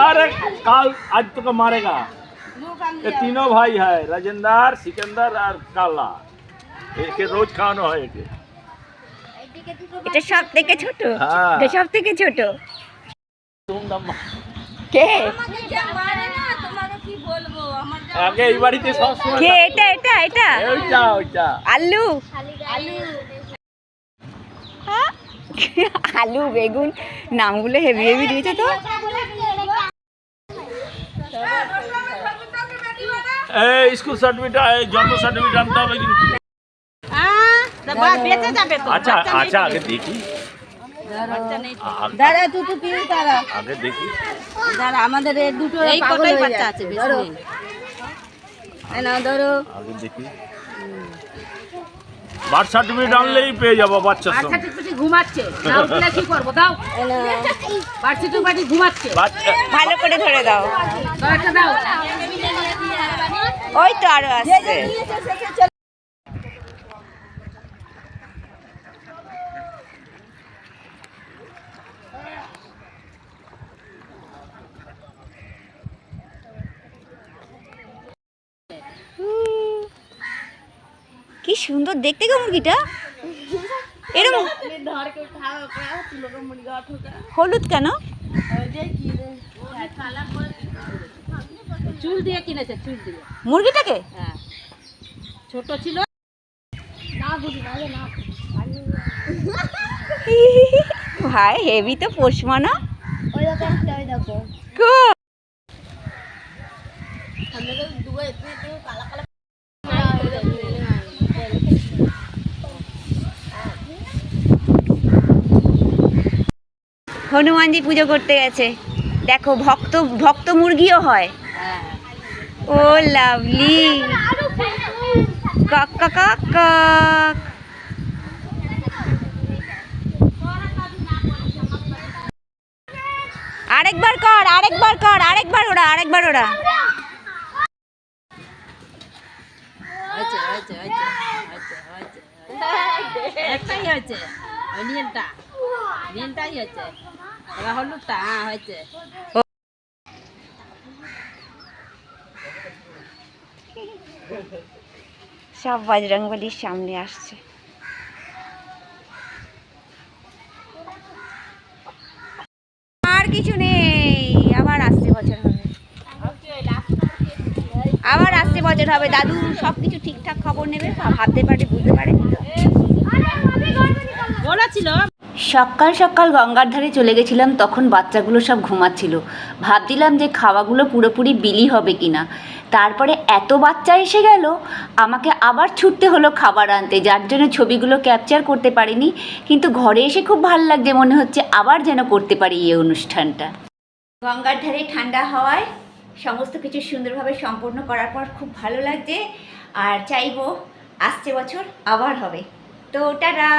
अरे काल आज तो मारेगा ये तीनों भाई है राजेंद्र सिकंदर और काला एक रोज खानो है एक এটা সব থেকে ছোট হ্যাঁ। এটা সব থেকে ছোট ধুমধাম কে আগে এই বাড়িতে সব সময় কে এটা এটা এটা ওইটা ওইটা আলু হ্যাঁ? আলু বেগুন নামগুলো হেভি হেভি দিয়েছে তো স্কুল সার্টিফিকেট জন্ম সার্টিফিকেট আনতে হবে কিন্তু। বেঁচে যাবে তো আচ্ছা আচ্ছা আগে দেখি। দাঁড়া তুই তো। কি তারা আগে দেখি। দাঁড়া আমাদের এই দুটো এই কটাই বাচ্চা আছে ধরো। এই ধরো। আগে দেখি। বার্থ সার্টিফিকেট আনলেই পেয়ে যাব সার্টিফিকেট ঘুমাচ্ছে। না কি করব? দাও। ঘুমাচ্ছে। ভালো করে ধরে দাও। দাও। ওই তো আরও আসছে কি সুন্দর দেখতে গো মুরগিটা এরকম হলুদ কেন? চুল দিয়ে কিনেছে চুল দিয়ে। মুরগিটাকে? হ্যাঁ। ছোট ছিল। ভাই হেভি তো পোষ মানা। হনুমানজি পুজো করতে গেছে। দেখো ভক্ত ভক্ত মুরগিও হ্যাঁ। ও লাভলি। কক কক কক। আরেকবার কর আরেকবার কর, আরেকবার ওরা আরেকবার ওরা। একটাই হলুদটা হ্যাঁ হয়েছে। সব বজরংবলির সামনে আসছে। আর কিছু নেই, আবার আসছে বছর হবে। আবার আসছে বছর হবে। দাদু সব কিছু ঠিকঠাক খবর নেবে ভাবতে পারে বুঝতে পারে। বলেছিল সকাল সকাল গঙ্গার ধারে চলে গেছিলাম, তখন বাচ্চাগুলো সব ঘুমাচ্ছিল। ভাবছিলাম যে খাওয়াগুলো পুরোপুরি বিলি হবে কিনা। তারপরে এত বাচ্চা এসে গেল, আমাকে আবার ছুটতে হলো খাবার আনতে। যার জন্য ছবিগুলো ক্যাপচার করতে পারিনি, কিন্তু ঘরে এসে খুব ভালো লাগছে, মনে হচ্ছে আবার যেন করতে পারি এই অনুষ্ঠানটা। গঙ্গার ধারে ঠান্ডা হওয়ায় সমস্ত কিছু সুন্দরভাবে সম্পূর্ণ করার পর খুব ভালো লাগছে। আর চাইব আসছে বছর আবার হবে। তো টাটা!